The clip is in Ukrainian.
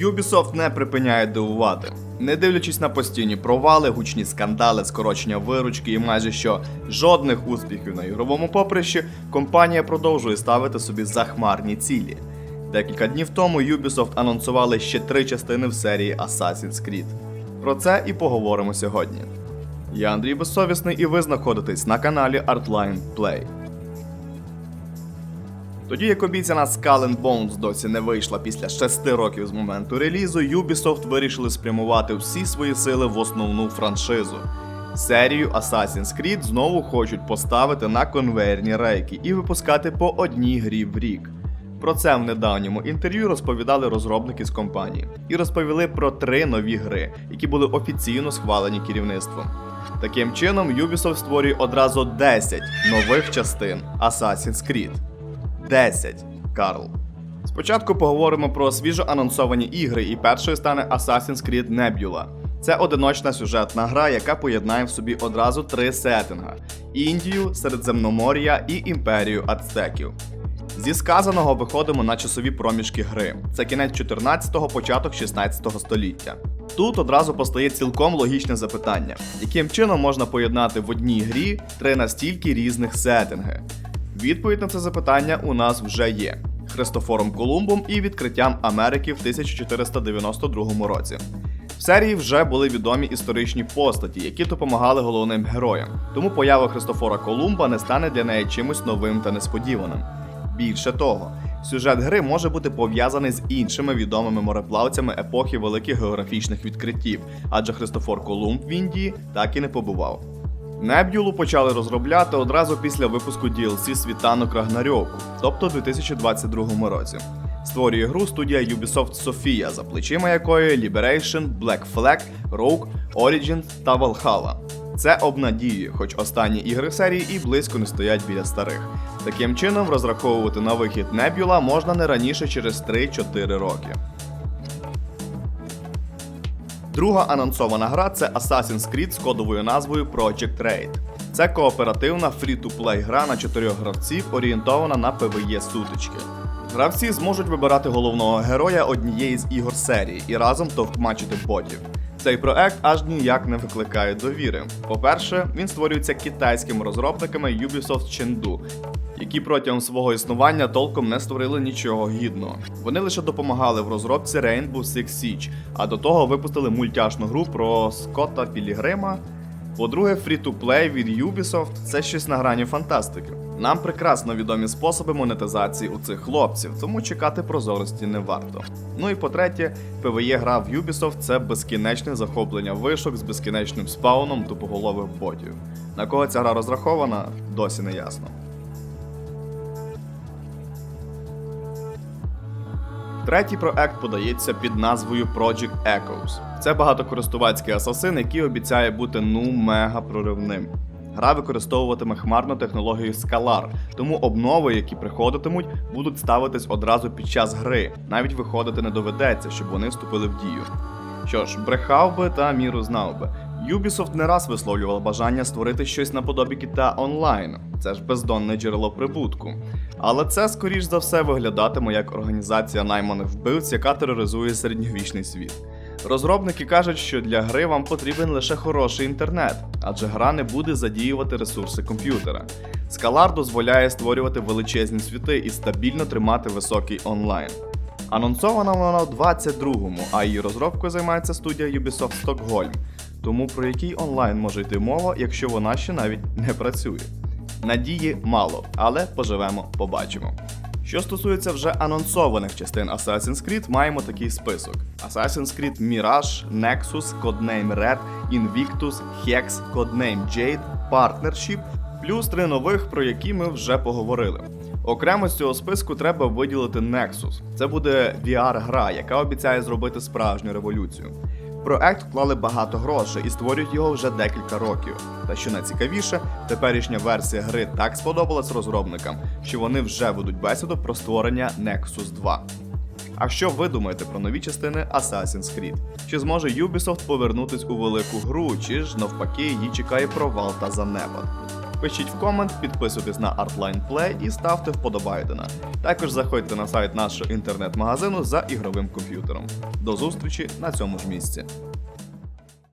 Ubisoft не припиняє дивувати. Не дивлячись на постійні провали, гучні скандали, скорочення виручки і майже що жодних успіхів на ігровому поприщі, компанія продовжує ставити собі захмарні цілі. Декілька днів тому Ubisoft анонсували ще три частини в серії Assassin's Creed. Про це і поговоримо сьогодні. Я Андрій Безсовісний, і ви знаходитесь на каналі Artline Play. Тоді як обіцяна Skull and Bones досі не вийшла після 6 років з моменту релізу, Ubisoft вирішили спрямувати всі свої сили в основну франшизу. Серію Assassin's Creed знову хочуть поставити на конвейерні рейки і випускати по одній грі в рік. Про це в недавньому інтерв'ю розповідали розробники з компанії і розповіли про три нові гри, які були офіційно схвалені керівництвом. Таким чином, Ubisoft створює одразу 10 нових частин Assassin's Creed. 10, Карл. Спочатку поговоримо про свіжо анонсовані ігри, і першою стане Assassin's Creed Nebula. Це одиночна сюжетна гра, яка поєднає в собі одразу три сеттинга: Індію, Середземномор'я і імперію ацтеків. Зі сказаного виходимо на часові проміжки гри. Це кінець 14-го, початок 16-го століття. Тут одразу постає цілком логічне запитання: яким чином можна поєднати в одній грі три настільки різних сеттинги? Відповідь на це запитання у нас вже є: Христофором Колумбом і відкриттям Америки в 1492 році. В серії вже були відомі історичні постаті, які допомагали головним героям. Тому поява Христофора Колумба не стане для неї чимось новим та несподіваним. Більше того, сюжет гри може бути пов'язаний з іншими відомими мореплавцями епохи великих географічних відкриттів, адже Христофор Колумб в Індії так і не побував. Неб'юлу почали розробляти одразу після випуску DLC Світанок Рагнарьоку, тобто у 2022 році. Створює гру студія Ubisoft Sofia, за плечима якої Liberation, Black Flag, Rogue, Origins та Valhalla. Це обнадіює, хоч останні ігри серії і близько не стоять біля старих. Таким чином, розраховувати на вихід Nebula можна не раніше через 3-4 роки. Друга анонсована гра це Assassin's Creed з кодовою назвою Project Raid. Це кооперативна фрі-ту-плей гра на чотирьох гравців, орієнтована на PvE сутички. Гравці зможуть вибирати головного героя однієї з ігор серії і разом товкмачити ботів. Цей проект аж ніяк не викликає довіри. По-перше, він створюється китайськими розробниками Ubisoft Chengdu, які протягом свого існування толком не створили нічого гідного. Вони лише допомагали в розробці Rainbow Six Siege, а до того випустили мультяшну гру про Скотта Пілігрима. По-друге, фрі-ту-плей від Ubisoft це щось на грані фантастики. Нам прекрасно відомі способи монетизації у цих хлопців, тому чекати прозорості не варто. Ну і по-третє, PvE гра в Ubisoft це безкінечне захоплення вишок з безкінечним спауном тупоголових ботів. На кого ця гра розрахована, досі не ясно. Третій проект подається під назвою Project Echoes. Це багатокористувацький асасин, який обіцяє бути ну мега проривним. Гра використовуватиме хмарну технологію Scalar, тому обнови, які приходитимуть, будуть ставитись одразу під час гри. Навіть виходити не доведеться, щоб вони вступили в дію. Що ж, брехав би та міру знав би. Ubisoft не раз висловлював бажання створити щось наподобі GTA онлайн. Це ж бездонне джерело прибутку. Але це, скоріш за все, виглядатиме як організація найманих вбивць, яка тероризує середньовічний світ. Розробники кажуть, що для гри вам потрібен лише хороший інтернет, адже гра не буде задіювати ресурси комп'ютера. Scala дозволяє створювати величезні світи і стабільно тримати високий онлайн. Анонсована вона в 22-му, а її розробкою займається студія Ubisoft Stockholm. Тому про який онлайн може йти мова, якщо вона ще навіть не працює? Надії мало, але поживемо, побачимо. Що стосується вже анонсованих частин Assassin's Creed, маємо такий список: Assassin's Creed Mirage, Nexus, Codename Red, Invictus, Hex, Codename Jade, Partnership, плюс три нових, про які ми вже поговорили. Окремо з цього списку треба виділити Nexus. Це буде VR-гра, яка обіцяє зробити справжню революцію. Проект вклали багато грошей і створюють його вже декілька років. Та що найцікавіше, теперішня версія гри так сподобалась розробникам, що вони вже ведуть бесіду про створення Nexus 2. А що ви думаєте про нові частини Assassin's Creed? Чи зможе Ubisoft повернутись у велику гру, чи ж навпаки її чекає провал та занепад? Пишіть в комент, підписуйтесь на Artline Play і ставте вподобайдена. Також заходьте на сайт нашого інтернет-магазину за ігровим комп'ютером. До зустрічі на цьому ж місці.